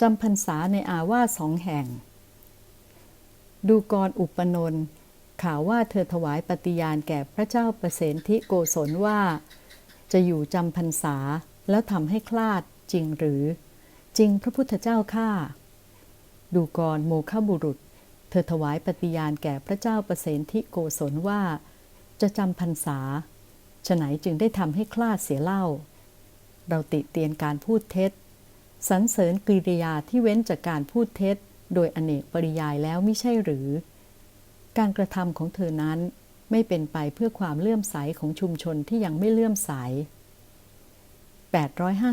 จำพรรษาในอาวาสสองแห่ง ดูกรอุปนนท์ข่าวว่าเธอถวายปฏิญาณแก่พระเจ้าประเสนทิโกศลว่า จะอยู่จำพรรษาแล้วทำให้คลาดจริงหรือ จริงพระพุทธเจ้าข้าดูกรโมฆบุรุษ เธอถวายปฏิญาณแก่พระเจ้าประเสนทิโกศลว่า จะจำพรรษาฉไหนจึงได้ทำให้คลาดเสียเล่า เราติเตียนการพูดเท็จ สรรเสริญกิริยาที่เว้นจากการพูดเท็จ โดยอเนกปริยายแล้วไม่ใช่หรือ การกระทำของเธอนั้นไม่เป็นไปเพื่อความเลื่อมใสของชุมชนที่ยังไม่เลื่อมใส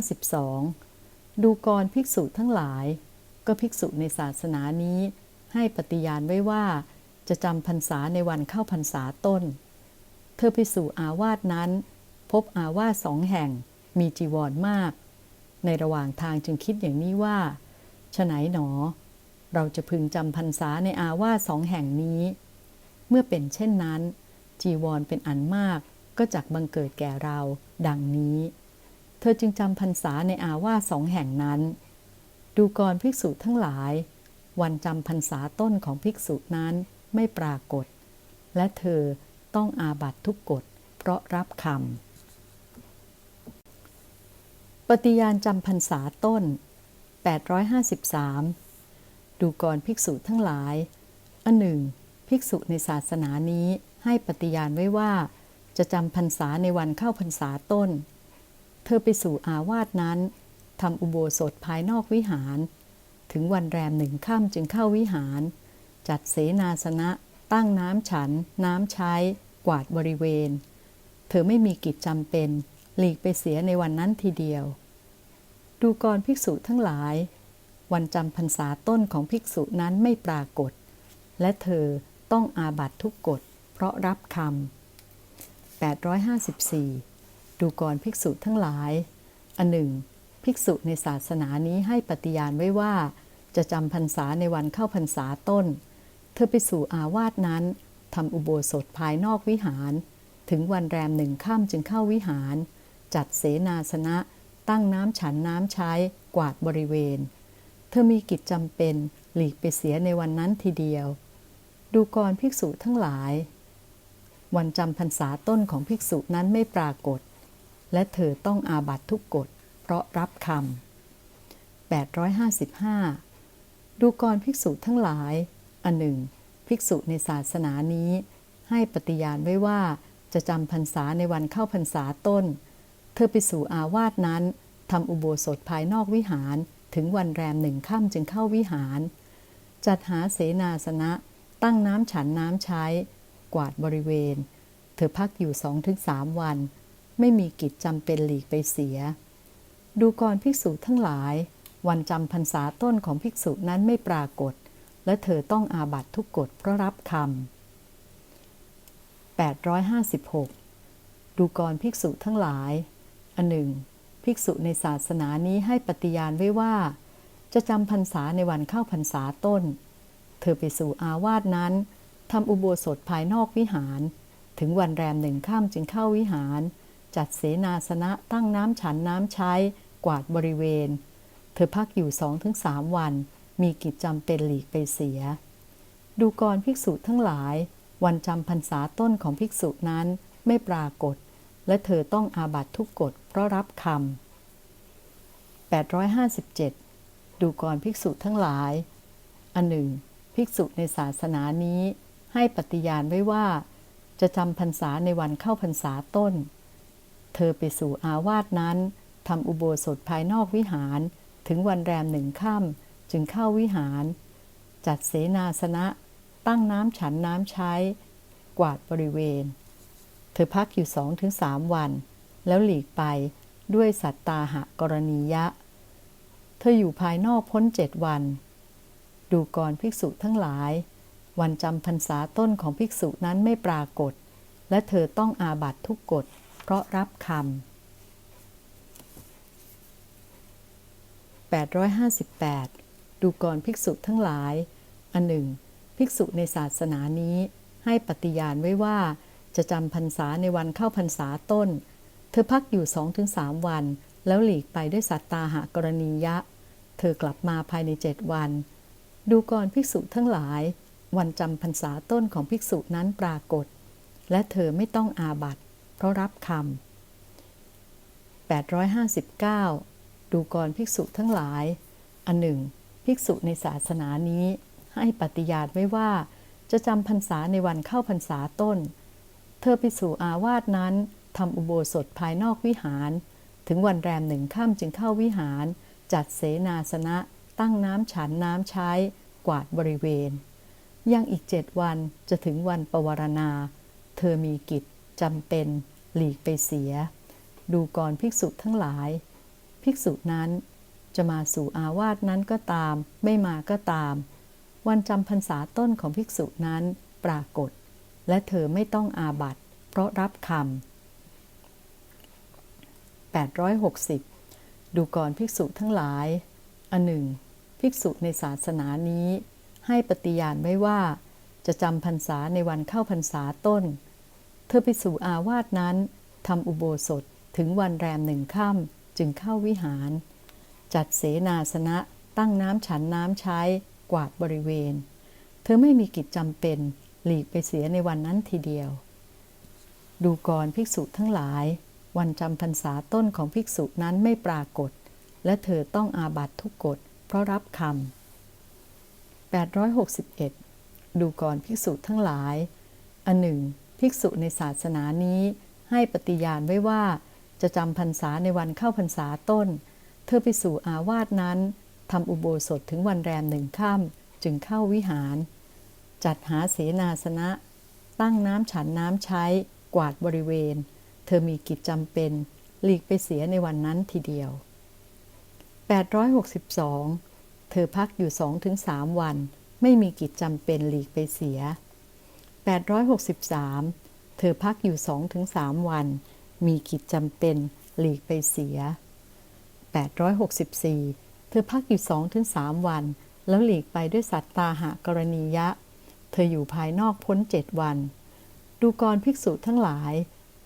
852 ดูกรภิกษุทั้งหลาย ก็ภิกษุในศาสนานี้ ให้ปฏิญาณไว้ว่า จะจำพรรษาในวันเข้าพรรษาต้น เธอไปสู่อาวาสนั้น พบอาวาสสองแห่ง มีจีวรมาก ในระหว่างทางจึงคิดอย่างนี้ว่าฉไหนหนอ เราจะพึงจำพรรษาในอาวาสสองแห่งนี้ เมื่อเป็นเช่นนั้น จีวรเป็นอันมากก็จักบังเกิดแก่เรา ดังนี้ เธอจึงจำพรรษาในอาวาสสองแห่งนั้น ดูกรภิกษุทั้งหลาย วันจำพรรษาต้นของภิกษุนั้นไม่ปรากฏ และเธอต้องอาบัตทุกกฎเพราะรับคำ ปฏิญาณจำพรรษาต้น 853 ดูกรภิกษุทั้งหลาย อันหนึ่ง ภิกษุในศาสนานี้ให้ปฏิญาณไว้ว่า จะจำพรรษาในวันเข้าพรรษาต้น เธอไปสู่อาวาสนั้นทำอุโบสถภายนอกวิหาร ถึงวันแรมหนึ่งค่ำจึงเข้าวิหาร จัดเสนาสนะ ตั้งน้ำฉัน น้ำใช้ กวาดบริเวณ เธอไม่มีกิจจำเป็น หลีกไปเสียในวันนั้นทีเดียว ดูกรภิกษุทั้งหลาย วันจำพรรษาต้นของภิกษุนั้นไม่ปรากฏ และเธอต้องอาบัตทุกกฎ เพราะรับคำ854 ดูกรภิกษุทั้งหลาย อันหนึ่ง ภิกษุในศาสนานี้ให้ปฏิญาณไว้ว่า จะจำพรรษาในวันเข้าพรรษาต้น เธอไปสู่อาวาสนั้นทำอุโบสถภายนอกวิหาร ถึงวันแรมหนึ่งค่ำจึงเข้าวิหาร จัดเสนาสนะ ตั้งน้ำฉันน้ำใช้กวาดบริเวณ เธอมีกิจจำเป็นหลีกไปเสียในวันนั้นทีเดียว ดูกรภิกษุทั้งหลาย วันจำพรรษาต้นของภิกษุนั้นไม่ปรากฏ และเธอต้องอาบัตทุกกฎ เพราะรับคำ855 ดูกรภิกษุทั้งหลาย อันหนึ่ง ภิกษุในศาสนานี้ ให้ปฏิญาณไว้ว่าจะจำพรรษาในวันเข้าพรรษาต้น เธอไปสู่อาวาสนั้นทำอุโบสถภายนอกวิหารถึงวันแรมหนึ่งค่ำจึงเข้าวิหาร จัดหาเสนาสนะ ตั้งน้ำฉันน้ำใช้ กวาดบริเวณ เธอพักอยู่สองถึงสามวัน ไม่มีกิจจำเป็นหลีกไปเสีย ดูกรภิกษุทั้งหลาย วันจำพรรษาต้นของภิกษุนั้นไม่ปรากฏ และเธอต้องอาบัตทุกกฎเพราะรับคำ856 ดูกรภิกษุทั้งหลาย อันหนึ่ง ภิกษุในศาสนานี้ให้ปฏิญาณไว้ว่า จะจำพรรษาในวันเข้าพรรษาต้น เธอไปสู่อาวาสนั้นทำอุโบสถภายนอกวิหาร ถึงวันแรมหนึ่งข้ามจึงเข้าวิหาร จัดเสนาสนะตั้งน้ำฉันน้ำใช้ กวาดบริเวณ เธอพักอยู่สองถึงสามวัน มีกิจจำเป็นหลีกไปเสีย ดูกรภิกษุทั้งหลาย วันจำพรรษาต้นของภิกษุนั้นไม่ปรากฏ และเธอต้องอาบัตทุกกฎเพราะรับคำ857 ดูกรภิกษุทั้งหลาย อันหนึ่ง ภิกษุในศาสนานี้ ให้ปฏิญาณไว้ว่า จะจำพรรษาในวันเข้าพรรษาต้น เธอไปสู่อาวาสนั้นทำอุโบสถภายนอกวิหาร ถึงวันแรมหนึ่งค่ำจึงเข้าวิหาร จัดเสนาสนะ ตั้งน้ำฉันน้ำใช้ กวาดบริเวณ ธอพักอยู่สองถึงสามวัน แล้วหลีกไปด้วยสัตตาหะกรณียะ เธออยู่ภายนอกพ้นเจ็ดวัน ดูกรภิกษุทั้งหลาย วันจำพรรษาต้นของภิกษุนั้นไม่ปรากฏ และเธอต้องอาบัตทุกกฎ เพราะรับคำ858 ดูกรภิกษุทั้งหลาย อันหนึ่ง ภิกษุในศาสนานี้ให้ปฏิญาณไว้ว่า จะจำพรรษาในวันเข้าพรรษาต้น เธอพักอยู่สองถึงสามวัน แล้วหลีกไปด้วยสัตตาหากรณียะ เธอกลับมาภายในเจ็ดวัน ดูกรภิกษุทั้งหลาย วันจำพรรษาต้นของภิกษุนั้นปรากฏ และเธอไม่ต้องอาบัตเพราะรับคำ859 ดูกรภิกษุทั้งหลาย อันหนึ่ง ภิกษุในศาสนานี้ ให้ปฏิญาณไว้ว่า จะจำพรรษาในวันเข้าพรรษาต้น เธอไปสู่อาวาสนั้นทำอุโบสถภายนอกวิหาร ถึงวันแรมหนึ่งค่ำจึงเข้าวิหาร จัดเสนาสนะ ตั้งน้ำฉันน้ำใช้ กวาดบริเวณ ยังอีกเจ็ดวันจะถึงวันปวารณา เธอมีกิจจำเป็น หลีกไปเสีย ดูก่อนภิกษุทั้งหลาย ภิกษุนั้นจะมาสู่อาวาสนั้นก็ตาม ไม่มาก็ตาม วันจำพรรษาต้นของภิกษุนั้นปรากฏ และเธอไม่ต้องอาบัตเพราะรับคำ860 ดูก่อนภิกษุทั้งหลาย อันหนึ่ง ภิกษุในศาสนานี้ ให้ปฏิญาณไว้ว่า จะจำพรรษาในวันเข้าพรรษาต้น เธอไปสู่อาวาสนั้นทำอุโบสถถึงวันแรมหนึ่งค่ำจึงเข้าวิหาร จัดเสนาสนะตั้งน้ำฉันน้ำใช้กวาดบริเวณ เธอไม่มีกิจจำเป็น หลีกไปเสียในวันนั้นทีเดียว ดูก่อนภิกษุทั้งหลาย วันจำพรรษาต้นของภิกษุนั้นไม่ปรากฏ และเธอต้องอาบัตทุกกฎเพราะรับคำ861 ดูก่อนภิกษุทั้งหลาย อันหนึ่ง ภิกษุในศาสนานี้ให้ปฏิญาณไว้ว่าจะจำพรรษาในวันเข้าพรรษาต้น เธอไปสู่อาวาสนั้นทำอุโบสถถึงวันแรมหนึ่งค่ำจึงเข้าวิหาร จัดหาเสนาสนะ ตั้งน้ำฉันน้ำใช้กวาดบริเวณ เธอมีกิจจำเป็น หลีกไปเสียในวันนั้นทีเดียว 862 เธอพักอยู่สองถึงสามวัน ไม่มีกิจจำเป็นหลีกไปเสีย 863 เธอพักอยู่สองถึงสามวัน มีกิจจำเป็นหลีกไปเสีย 864 เธอพักอยู่สองถึงสามวัน แล้วหลีกไปด้วยสัตตาหะกรณียะ เธออยู่ภายนอกพ้นเจ็ดวัน ดูกรภิกษุทั้งหลาย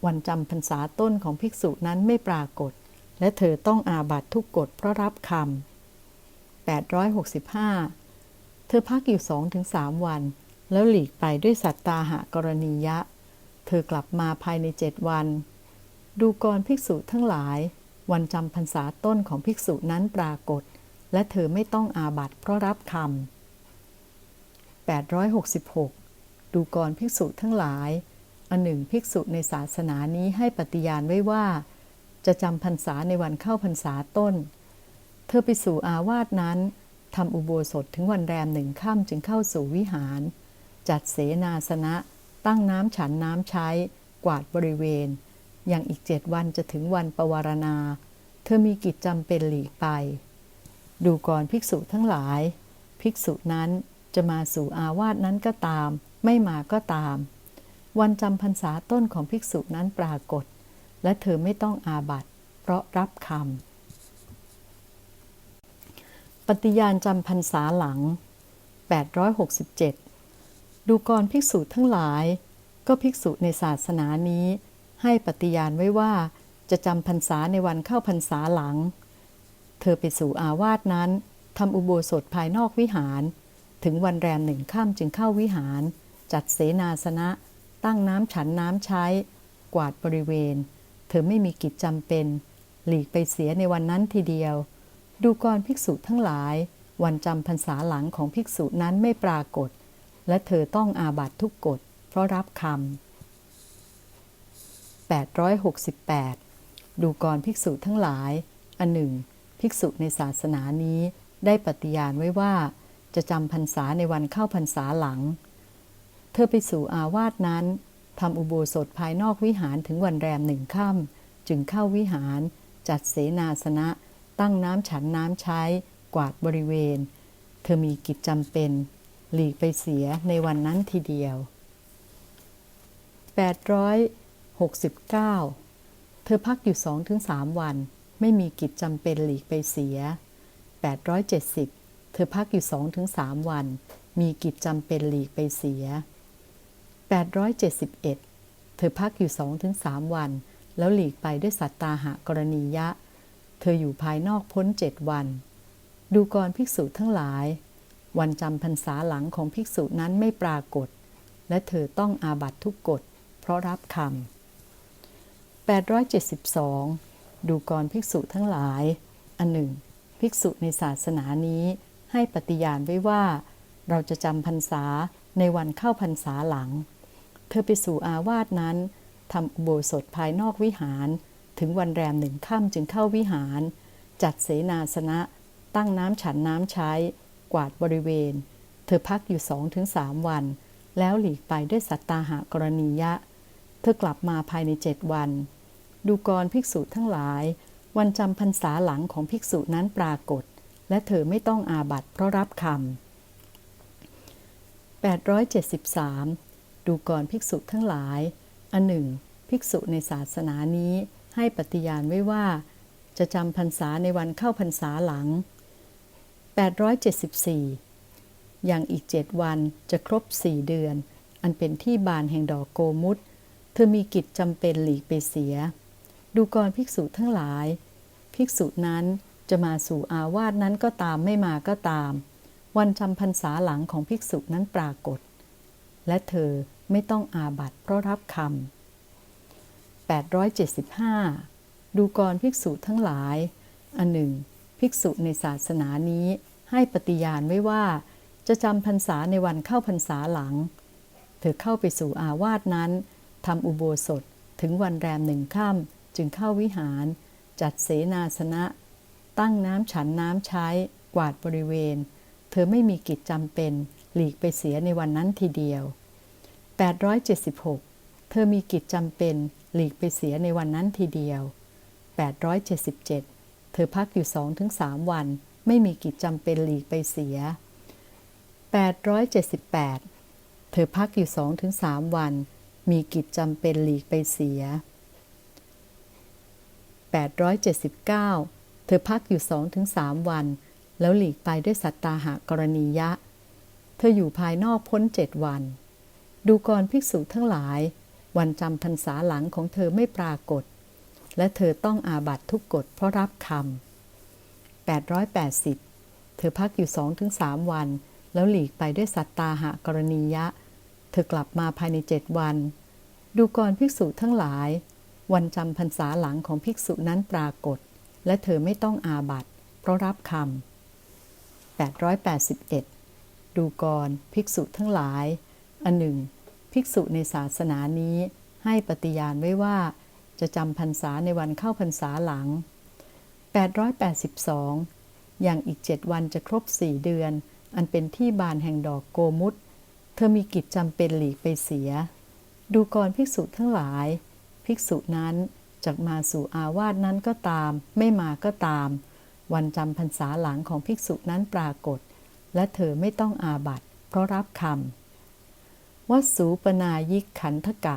วันจำพรรษาต้นของภิกษุนั้นไม่ปรากฏ และเธอต้องอาบัตทุกกฎเพราะรับคำ865 เธอพักอยู่สองถึงสามวัน แล้วหลีกไปด้วยสัตตาหะกรณียะ เธอกลับมาภายในเจ็ดวัน ดูกรภิกษุทั้งหลาย วันจำพรรษาต้นของภิกษุนั้นปรากฏ และเธอไม่ต้องอาบัตเพราะรับคำ 866 ดูกรภิกษุทั้งหลาย อันหนึ่งภิกษุในศาสนานี้ให้ปฏิญาณไว้ว่า จะจำพรรษาในวันเข้าพรรษาต้น เธอไปสู่อาวาสนั้นทำอุโบสถถึงวันแรมหนึ่งค่ำจึงเข้าสู่วิหาร จัดเสนาสนะ ตั้งน้ำฉันน้ำใช้ กวาดบริเวณ อย่างอีกเจ็ดวันจะถึงวันปวารณา เธอมีกิจจำเป็นหลีกไป ดูก่อนภิกษุทั้งหลาย ภิกษุนั้น จะมาสู่อาวาสนั้นก็ตาม ไม่มาก็ตาม วันจำพรรษาต้นของภิกษุนั้นปรากฏ และเธอไม่ต้องอาบัตเพราะรับคำปฏิญาณจำพรรษาหลัง 867 ดูกรภิกษุทั้งหลาย ก็ภิกษุในศาสนานี้ ให้ปฏิญาณไว้ว่าจะจำพรรษาในวันเข้าพรรษาหลัง เธอไปสู่อาวาสนั้นทำอุโบสถภายนอกวิหาร ถึงวันแรมหนึ่งค่ำจึงเข้าวิหาร จัดเสนาสนะ ตั้งน้ำฉันน้ำใช้ กวาดบริเวณ เธอไม่มีกิจจำเป็น หลีกไปเสียในวันนั้นทีเดียว ดูกรภิกษุทั้งหลาย วันจำพรรษาหลังของภิกษุนั้นไม่ปรากฏ และเธอต้องอาบัตทุกกฎ เพราะรับคำ868 ดูกรภิกษุทั้งหลาย อันหนึ่ง ภิกษุในศาสนานี้ได้ปฏิญาณไว้ว่า จะจำพรรษาในวันเข้าพรรษาหลัง เธอไปสู่อาวาสนั้นทำอุโบสถภายนอกวิหารถึงวันแรมหนึ่งค่ำจึงเข้าวิหาร จัดเสนาสนะ ตั้งน้ำฉันน้ำใช้ กวาดบริเวณ เธอมีกิจจำเป็น หลีกไปเสียในวันนั้นทีเดียว 869 เธอพักอยู่สองถึงสามวัน ไม่มีกิจจำเป็นหลีกไปเสีย 870 เธอพักอยู่สองถึงสามวัน มีกิจจำเป็นหลีกไปเสีย 871 เธอพักอยู่สองถึงสามวัน แล้วหลีกไปด้วยสัตตาหะกรณียะ เธออยู่ภายนอกพ้นเจ็ดวัน ดูกรภิกษุทั้งหลาย วันจำพรรษาหลังของภิกษุนั้นไม่ปรากฏ และเธอต้องอาบัตทุกกฎ เพราะรับคำ872 ดูกรภิกษุทั้งหลาย อันหนึ่ง ภิกษุในศาสนานี้ ให้ปฏิญาณไว้ว่า เราจะจำพรรษาในวันเข้าพรรษาหลัง เธอไปสู่อาวาสนั้นทำอุโบสถภายนอกวิหาร ถึงวันแรมหนึ่งค่ำจึงเข้าวิหาร จัดเสนาสนะ ตั้งน้ำฉันน้ำใช้ กวาดบริเวณ เธอพักอยู่สองถึงสามวัน แล้วหลีกไปด้วยสัตตาหากรณียะ เธอกลับมาภายในเจ็ดวัน ดูกรภิกษุทั้งหลาย วันจำพรรษาหลังของภิกษุนั้นปรากฏ และเธอไม่ต้องอาบัตเพราะรับคำ873 ดูกรภิกษุทั้งหลาย อันหนึ่ง ภิกษุในศาสนานี้ให้ปฏิญาณไว้ว่า จะจำพรรษาในวันเข้าพรรษาหลัง 874 อย่างอีกเจ็ดวันจะครบสี่เดือน อันเป็นที่บานแห่งดอกโกมุตเธอมีกิจจำเป็นหลีกไปเสีย ดูกรภิกษุทั้งหลาย ภิกษุนั้น จะมาสู่อาวาสนั้นก็ตามไม่มาก็ตาม วันจำพรรษาหลังของภิกษุนั้นปรากฏ และเธอไม่ต้องอาบัตเพราะรับคำ875 ดูกรภิกษุทั้งหลาย อันหนึ่ง ภิกษุในศาสนานี้ให้ปฏิญาณไว้ว่าจะจำพรรษาในวันเข้าพรรษาหลัง เธอเข้าไปสู่อาวาสนั้นทำอุโบสถถึงวันแรมหนึ่งค่ำจึงเข้าวิหาร จัดเสนาสนะ ตั้งน้ำฉันน้ำใช้ กวาดบริเวณ เธอไม่มีกิจจำเป็น หลีกไปเสียในวันนั้นทีเดียว 876 เธอมีกิจจำเป็น หลีกไปเสียในวันนั้นทีเดียว 877 เธอพักอยู่ 2-3 วัน ไม่มีกิจจำเป็นหลีกไปเสีย 878 เธอพักอยู่ 2-3 วัน มีกิจจำเป็นหลีกไปเสีย 879เธอพักอยู่2-3วัน แล้วหลีกไปด้วยสัตตาหากรณียะ เธออยู่ภายนอกพ้นเจ็ดวัน ดูกรภิกษุทั้งหลาย วันจำพรรษาหลังของเธอไม่ปรากฏ และเธอต้องอาบัตทุกกฎเพราะรับคำ880 เธอพักอยู่2-3วัน แล้วหลีกไปด้วยสัตตาหากรณียะ เธอกลับมาภายในเจ็ดวัน ดูกรภิกษุทั้งหลาย วันจำพรรษาหลังของภิกษุนั้นปรากฏ และเธอไม่ต้องอาบัตเพราะรับคำ881 ดูกรภิกษุทั้งหลาย อันหนึ่ง ภิกษุในศาสนานี้ ให้ปฏิญาณไว้ว่า จะจำพรรษาในวันเข้าพรรษาหลัง 882 อย่างอีกเจ็ดวันจะครบสี่เดือน อันเป็นที่บานแห่งดอกโกมุตเธอมีกิจจำเป็นหลีกไปเสีย ดูกรภิกษุทั้งหลาย ภิกษุนั้น จากมาสู่อาวาสนั้นก็ตาม ไม่มาก็ตาม วันจำพรรษาหลังของภิกษุนั้นปรากฏ และเธอไม่ต้องอาบัตเพราะรับคำวัสสูปนายิกขันธกะ